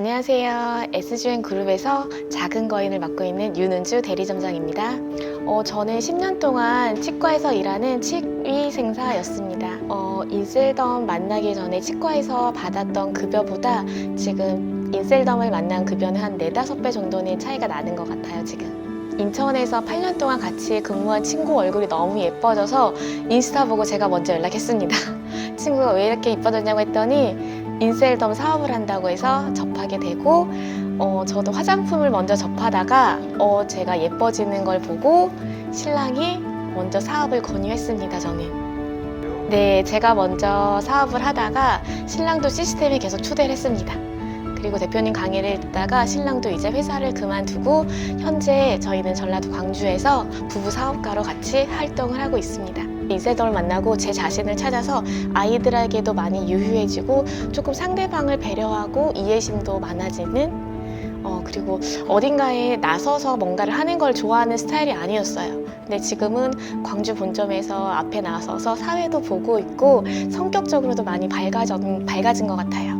안녕하세요. SGN 그룹에서 작은 거인을 맡고 있는 윤은주 대리점장입니다. 어, 저는 10년 동안 치과에서 일하는 치위생사였습니다. 어, 인셀덤 만나기 전에 치과에서 받았던 급여보다 지금 인셀덤을 만난 급여는 한 4, 5배 정도는 차이가 나는 것 같아요, 지금. 인천에서 8년 동안 같이 근무한 친구 얼굴이 너무 예뻐져서 인스타 보고 제가 먼저 연락했습니다. 친구가 왜 이렇게 이뻐졌냐고 했더니 인셀덤 사업을 한다고 해서 접하게 되고 어, 저도 화장품을 먼저 접하다가 어, 제가 예뻐지는 걸 보고 신랑이 먼저 사업을 권유했습니다. 저는. 네, 제가 먼저 사업을 하다가 신랑도 시스템에 계속 추대를 했습니다. 그리고 대표님 강의를 듣다가 신랑도 이제 회사를 그만두고 현재 저희는 전라도 광주에서 부부 사업가로 같이 활동을 하고 있습니다. 인셀덤을 만나고 제 자신을 찾아서 아이들에게도 많이 유휴해지고 조금 상대방을 배려하고 이해심도 많아지는 어, 그리고 어딘가에 나서서 뭔가를 하는 걸 좋아하는 스타일이 아니었어요. 근데 지금은 광주 본점에서 앞에 나서서 사회도 보고 있고 성격적으로도 많이 밝아진, 밝아진 것 같아요.